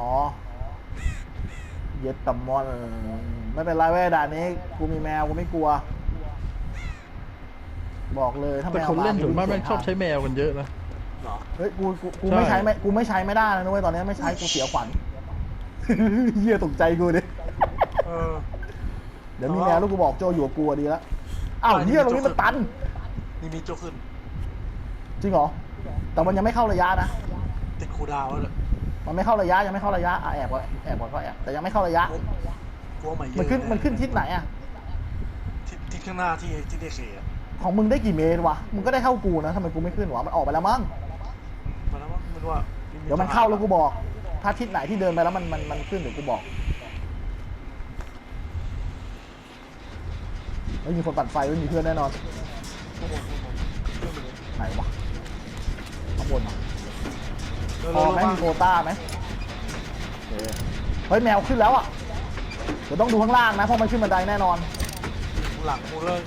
อ๋อ เย็ดตัมมอน ไม่เป็นไรเว้ยด่านนี้ กูมีแมว กูไม่กลัว บอกเลยถ้าแมแต่วคนเล่นส่วนมากกูแม่งชอบใช้แมวกันเยอะนะ เหรอเฮ้ยกูกูกูใช่ไม่ใช้ไม่กูไม่ใช้ไม่ได้แล้วนะเว้ยตอนนี้ไม่ใช้กูเสียขวัญเหี้ยตกใจกูดิ เออ เดี๋ยวมีแมวแล้วกูบอกโจอยู่กับกูอะดีแล้วอ้าวเหี้ยตรงนี้มันตัน นี่มีโจขึ้น จริงเหรอ แต่มันยังไม่เข้าระยะนะ ติดคูลดาวน์แล้วเลย มันไม่เข้าระยะยังไม่เข้าระยะอะแอบไว้แอบไว้ก็แอบแต่ยังไม่เข้าระยะ กลัวใหม่เยอะมันขึ้นมันขึ้นทิศไหนอะทิศทิศข้างหน้าที่ที่เดเคอะของมึงได้กี่เมตรวะมึงก็ได้เท่ากูนะทำไมกูไม่ขึ้นวะมันออกไปแล้วมั้งมาแล้วว่ามันว่าเดี๋ยวมันเข้าแล้วกูบอก ถ้าทิศไหนที่เดินไปแล้วมันมันมันขึ้นเดี๋ยวกูบอกไม่มีคนปั่นไฟไม่มีเพื่อนแน่นอนข้างบนข้างบนขึ้นไปเลยไหนวะข้างบนเหรอเร็ว พอๆไหมมามีโควต้าไหมโอเคเฮ้ยแมวขึ้นแล้วอะ เดี๋ยวต้องดูข้างล่างนะเพราะมันขึ้นบันไดแน่นอน หลังกูเลย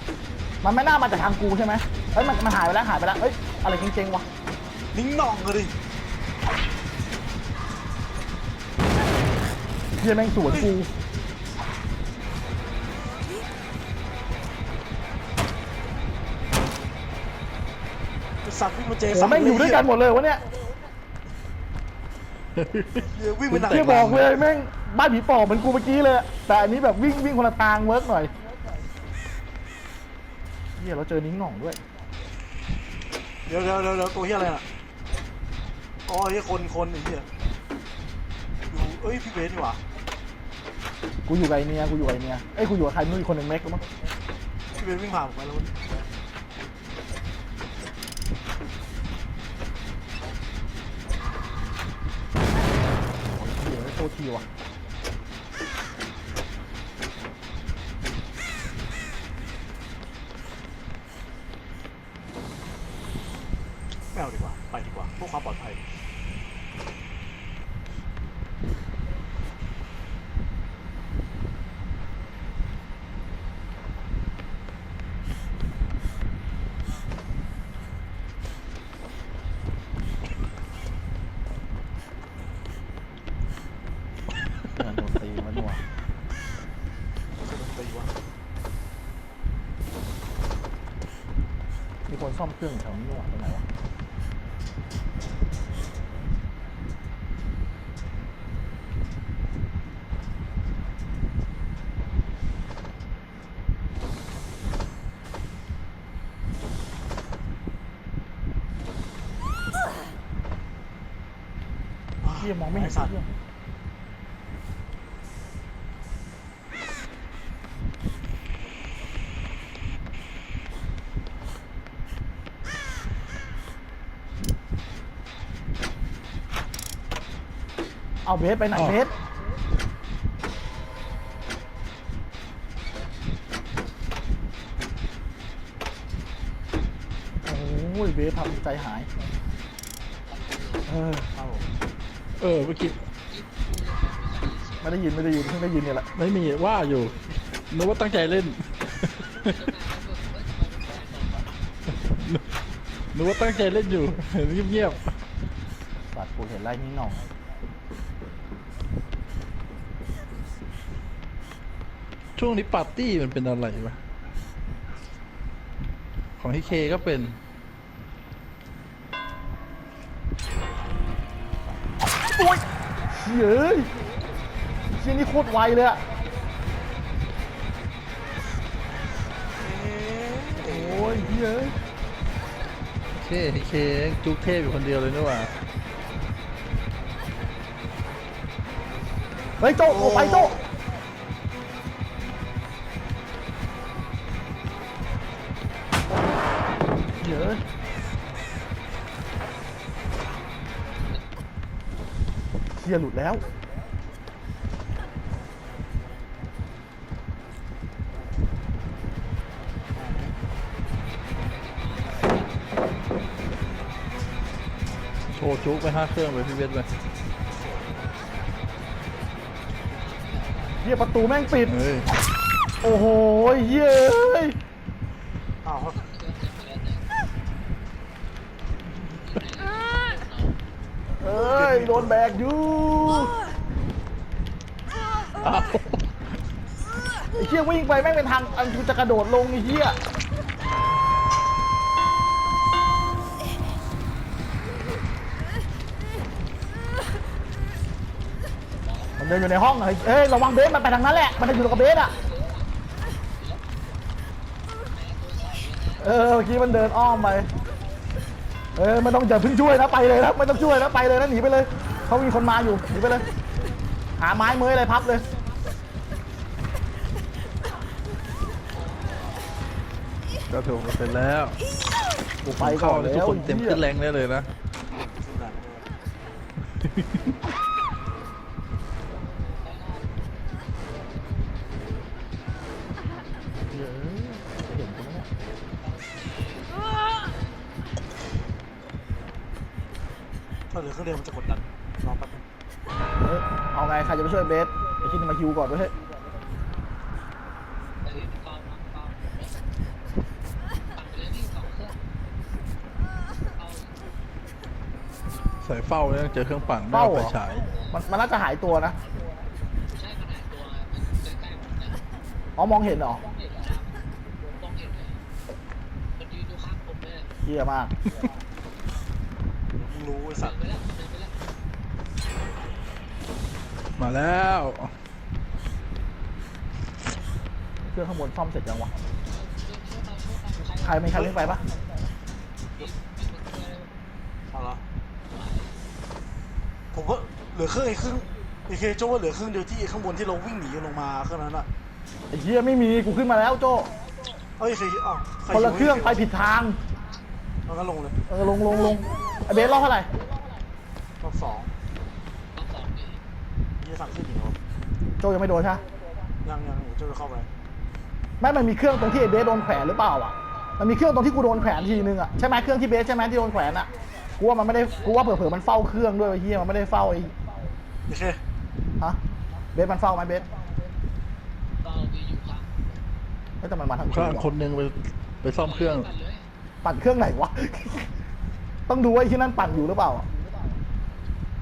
มันไม่น่ามาจากทางกูใช่ไหมเฮ้ยมันมันหายไปแล้วหายไปแล้วเฮ้ยอะไรเก่งๆวะนิ่งหน่องเลยดิเฮียแม่งสวนกูไอ้สัตว์วิ่งมาเจโอ้สัตว์แม่งอยู่ด้วยกันหมดเลยวะเนี่ย เหี้ยวิ่งไปไหนเฮียบอกเลยแม่งบ้านผีปอบเหมือนกูเมื่อกี้เลย แต่อันนี้แบบวิ่งวิ่งคนละทางเวิร์กหน่อยเฮียเราเจอนิ้งหน่องด้วยเดี๋ยวเดี๋ยวเดี๋ยวเดี๋ยวตัวเฮียอะไรน่ะอ๋อเฮียคนคนไอ้เฮียอยู่เอ้ยพี่เบสดีกว่ากูอยู่กับไอเนียกูอยู่กับไอเนียเอ้ยกูอยู่กับใครไม่รู้อีกคนหนึ่งเม็กหรือมั้งพี่เบสวิ่งผ่านผมไปแล้วเว้ย เดี๋ยวโทีวะไม่เอาดีกว่า ไปดีกว่าเพื่อความปลอดภัย เออโดนตีมาด้วย จะโดนตีวะ มีคน ซ่อมเครื่องแถวนี้ว่ะตรงไหนวะเฮียมองไม่เห็นสัตว์ เพื่อนเอาเบสไปไหนเบสโอ้ยเบสทำใจหาย เออเอาเออเมื่อกี้ไม่ได้ยินไม่ได้ยินเพิ่งได้ยินเนี่ยแหละไม่มีว่าอยู่นึกว่าตั้งใจเล่นนึกว่าตั้งใจเล่นอยู่เงียบสัตว์กูเห็นไล่นี่หน่อง ช่วงนี้ปาร์ตี้มันเป็นอะไรวะ ของที่เคก็เป็น โอ้ยเฮ้ยเชี่ยนี่โคตรไวเลยอะโอ้ยเฮ้ยเคเคจุกเทพอยู่คนเดียวเลยนี่หว่าเฮ้ยโจโอ้ไปโจ ยหลุดแล้ว โชว์จุกไปห้าเครื่องไปพี่เวทไปเฮียประตูแม่งปิด เฮ้ย โอ้โหเฮ้ย อ้าว เอ้ ยโดนแบกอยู่ไอ้เชี่ยวิ่งไปแม่งเป็นทางอันกูจะกระโดดลงไอ้เชี่ยมันเดินอยู่ในห้องอเอ้ยระวังเบสมันไปทางนั้นแหละ มันจะอยู่กับเบสอะ เออเมื่อกี้มันเดินอ้อมไป เออไม่ต้องอย่าเพิ่งช่วยนะไปเลยนะไม่ต้องช่วยนะไปเลยนะหนีไปเลยเขามีคนมาอยู่หนีไปเลย หาไม้เมยอะไรพับเลยก็ถูกเสร็จแล้วกูไปก่เข้าอนเลยแล้ทุกวคนเต็มขึ้นแรงได้เลยนะ ถ้าเหลือเครื่องเดียวมันจะกดดันรอแป๊บนึงเอ้ยเอาไงใครจะไปช่วยเบสไอ้ที่นี่มาฮิวก่อนด้วยเฮ้ยใส่เฝ้าแล้วเจอเครื่องปั่นไม่เอาไปฉายมันมันน่าจะหายตัวนะอ๋อมองเห็นเหรอเยี่ยมากมึง รู้ไอ้สัตว์มาแล้วเครื่องข้างบนซ่อมเสร็จยังวะใครมีใครไม่ไปปะเอาละผมว่าเหลือเครื่องไอ้เครื่องไอ้เคโจ้ว่าเหลือเครื่องเดียวที่ไอ้ข้างบนที่เราวิ่งหนีกันลงมาเครื่องนั้นอะไอ้เหี้ยไม่มีกูขึ้นมาแล้วโจเอ้ยเคอ้าวใคนละเครื่องไปผิดทาง เอางั้นลงเลย เออลงลงลง ไอ้เบสรอบเท่าไหร่รอบสองยี่สั่งขึ้นอีกครับโจยังไม่โดนใช่ปะยังยังเดี๋ยวโจ้จะเข้าไปไม่มันมีเครื่องตรงที่ไอ้เบสโดนแขวนหรือเปล่าอะ มันมีเครื่องตรงที่กูโดนแขวนทีนึงอะใช่ไหมเครื่องที่เบสใช่ไหมที่โดนแขวนอะกูว่ามันไม่ได้กูว่าเผื่อๆมันเฝ้าเครื่องด้วยไอ้เฮียมันไม่ได้เฝ้าไอ้โอเคฮะเบสมันเฝ้าไหมเบสเฮ้ยแต่มันมาทางข้างวะคนหนึงไปไปซ่อมเครื่อง ปั่นเครื่องไหนวะ ต้องดูว่าไอ้ที่นั่นปั่นอยู่หรือเปล่าอะ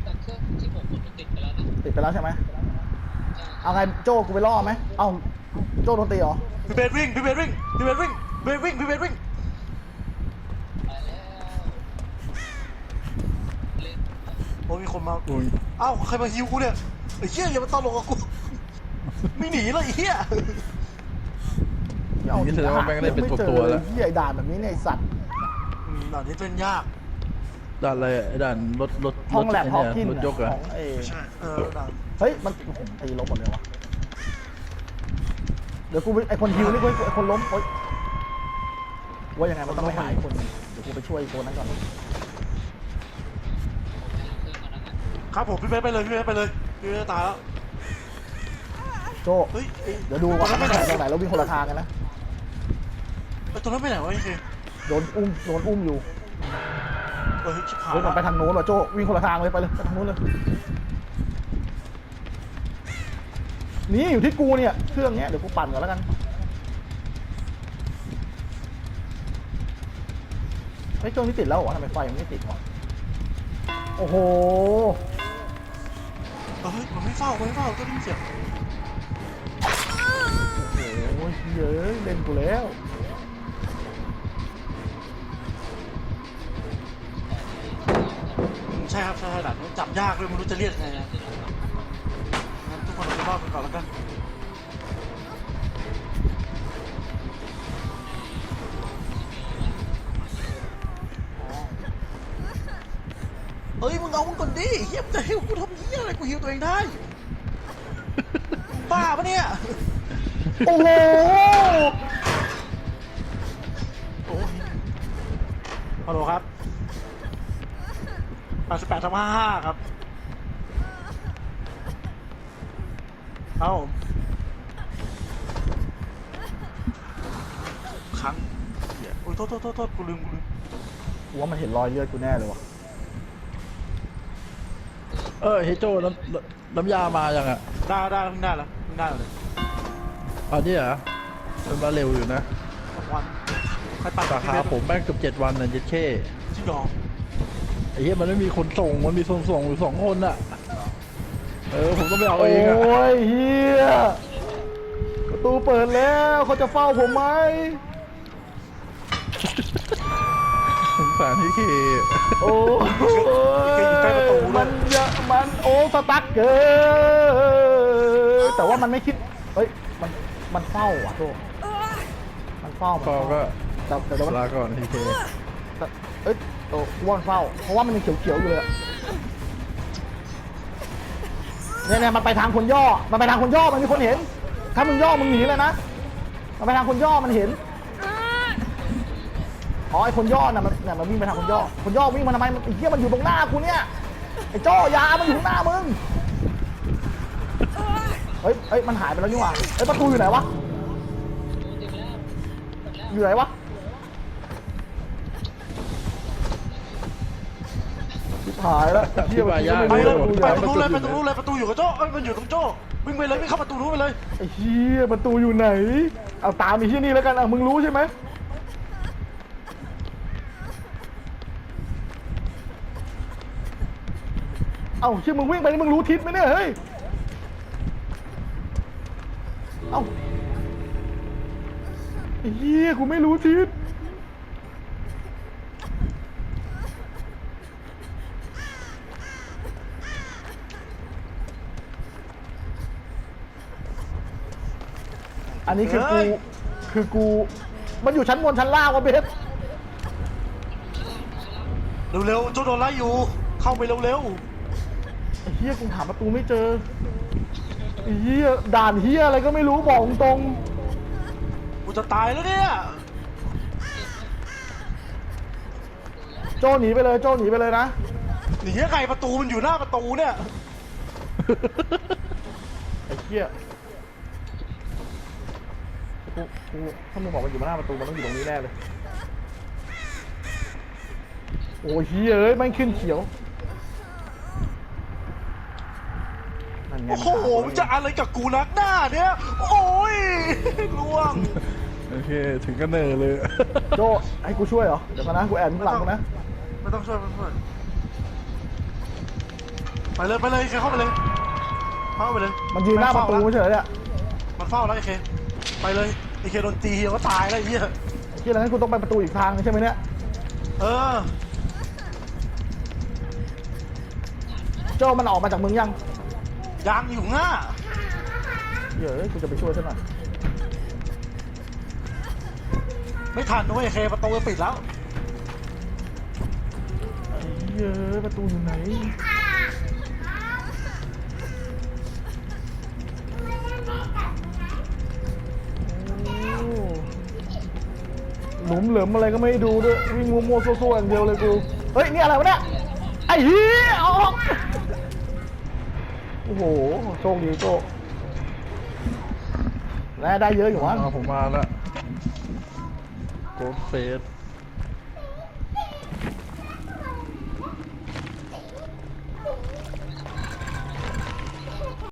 แต่เครื่องที่ผมกดมันติดไปแล้วนะติดไปแล้วใช่ไหมเอาไงโจกูไปล่อไหมเอ้าโจโดนตีเหรอพี่เบสวิ่งพี่เบสวิ่งพี่เบสวิ่งเบสวิ่งพี่เบสวิ่งไปแล้วเล่นโอ้ยมีคนมาอุ้ยเอ้าใครมาฮิวกูเนี่ยไอ้เหี้ยอย่ามาตลกกับกูไม่หนีเลยไอ้เหี้ยอย่างนี้แสดงว่าแม่งได้เป็นตัวตัวๆแล้วเฮียไอ้ด่านแบบนี้เนี่ยไอ้สัตว์ อืมด่านนี้เล่นยาก ด่านอะไรอะไอ้ด่านรถรถห้องแลบรฮอถกกินรถยกอะของไอ้ใช่เออด่านเฮ้ย มันผมตีล้มหมดเลยวะเดี๋ยวกูไปไอคนฮิวนี่กูไอคนล้มโอ๊ยว่ายังไงมันต้องไปหาไอ้คนเดี๋ยวกูไปช่วยไอ้คนนั้นก่อน ครับผมพี่เบสไปเลยพี่เบสไปเลยพี่เบสจะตายแล้วโจเฮ้ยไอ้เดี๋ยวดูว่าตรงมันั้นนไปไหนแข่งตรงไหนแล้ววิ่งคนละทางกันนะ ไอ้ตรงนั้นไปไหนวะไอ้เคโดนอุ้ม โดนอุ้มอยู่ เออชิบหายเฮ้ยมันไปทางโน้นว่ะโจวิ่งคนละทางเลยไปเลยไปทางโน้นเลยนี่อยู่ที่กูเนี่ยเครื่องเนี้ยเดี๋ยวกูปั่นก่อนแล้วกันเฮ้ยเครื่องนี้ติดแล้วเหรอทำไมไฟมันไม่ติดวะโอ้โหเฮ้ยมันไม่เฝ้ามันไม่เฝ้าก็ได้ยินเสียงโอ้ยเยอะเล่นกูแล้ว ใช่ครับใช่ใช่ด่านนี้จับยากเลยไม่รู้จะเรียกไงนะงั้นทุกคนเอาไปรอดกันก่อนแล้วกันอ๋อเฮ้ยมึงเอามึงก่อนดิเฮียมึงจะให้กูทำเฮียอะไรกูฮิวตัวเองได้บ้าปะเนี่ยโอ้โหโอ้ยฮัลโหลครับ 88ทับ55ครับครับผมครั้งเหี้ยโอ้ยโทษโทษโทษโทษกูลืมกูลืมกูว่ามันเห็นรอยเลือดกูแน่เลยว่ะเออเฮยโจน้ำน้ำยามายังอะได้ได้แล้วเพิ่งได้แล้วเพิ่งได้เลยอันนี้เหรอมันมาเร็วอยู่นะสองวันใครปัดสาขาผมแม่งเกือบเจ็ดวันน่ะเจ็ดเช่จริงเหรอ ไอ้เหี้ยมันไม่มีคนส่งมันมีส่งส่งอยู่สองคนอะเออผมต้องไปเอาโอ้เองอะยเฮียประตูเปิดแล้วเขาจะเฝ้าผมไหมสงสารพี่เคโอ้ยมันเยอะมันโอ้สตั๊กเกินแต่ว่ามันไม่คิดเฮ้ยมันมันเฝ้าอะโตมันเฝ้ามันพอเฝ้าก็แต่แต่แต่ว่า ลาก่อนพี่เคแต่ เอ้ยโอ้กูว่ามันเฝ้า เพราะว่ามันยังเขียวๆอยู่เลยอะเนี่ยเนี่ยมันไปทางคนย่อ มันไปทางคนย่อ มันมีคนเห็น ถ้ามึงย่อมึงหนีเลยนะ มันไปทางคนย่อมันเห็น อ๋อไอคนย่อน่ะมันเนี่ยมันวิ่งไปทางคนย่อ คนย่อวิ่งมาทำไมมันไอ้เหี้ยมันอยู่ตรงหน้ากูเนี่ย ไอ้จ้อยา มันอยู่ข้างหน้ามึง เฮ้ยเฮ้ย มันหายไปแล้วนี่หว่าเฮ้ยประตูอยู่ไหนวะ อยู่ไหนวะ หายแล้วอธิบายยากไปเลยประตูอยู่ไปไหนตรงนู้นเลยไปตรงนู้นเลยประตูอยู่กับโจ้เอ้ยมันอยู่ตรงโจ้วิ่งไปเลยวิ่งเข้าประตูนู้นไปเลยไอ้เหี้ยประตูอยู่ไหน เอาตามไอ้เหี้ยนี่แล้วกันอะมึงรู้ใช่ไหมเอ้าเชื่อมึงวิ่งไปนี่มึงรู้ทิศไหมเนี่ยเฮ้ย เอ้าไอ้เหี้ยกูไม่รู้ทิศ อันนี้คือเฮ้กูยคือกู มันอยู่ชั้นบนชั้นล่างวะเบสเร็วๆโจ้โดนไล่อยู่ เข้าไปเร็วไอ้เฮียกูหาประตูไม่เจอไอ้เฮียด่านเฮียอะไรก็ไม่รู้บอกตรงๆ กูจะตายแล้วเนี่ยๆโจหนีไปเลยโจหนีไปเลยนะ หนียังไงประตูมันอยู่หน้าประตูเนี่ย ไอ้เฮีย กูกูถ้ามึงบอกมันอยู่หน้าประตูมันต้องอยู่ตรงนี้แน่เลย โอ้ยเฮียเอ้ยมันขึ้นเขียวนั่นไงโอ้โหมันมึงถาจะอะไรกับกูนักหน้าเนี่ย โอ้ยล่วง โอเค ถึงก็เนอเลย โจให้กูช่วยเหรอ เดี๋ยวก่อนนะกูแอบข้างหลังกูนะ ไม่ต้องช่วยไม่ต้องช่วย ไปเลยไปเลยเคเข้าไปเลย เข้าไปเลย มันยืนหน้าประตูไม่ใช่เหรอเนี่ยมันเฝ้าแล้วไอ้เค ไปเลยไอ้เคโดนตีเฮียก็ตายแล้วไอ้เหี้ยไอ้เฮียแล้วงั้นกูต้องไปประตูอีกทางนึงใช่ไหมเนี่ยเออ โจมันออกมาจากมึงยังยางอยู่ง่าเดี๋ยวกูจะไปช่วยซะหน่อยไม่ทันนะเว้ยเคประตูจะปิดแล้วไอ้เหี้ยประตูอยู่ไหน หลุมเหลิมอะไรก็ไม่ดูด้วยวิ่งมัวๆซั่วๆอย่างเดียวเลยกู เฮ้ย นี่อะไรวะเนี่ย ไอ้เหี้ยออกโอ้โห โชคดีโชคและได้เยอะอยู่วะเอาผมมาแล้วโกดเฟส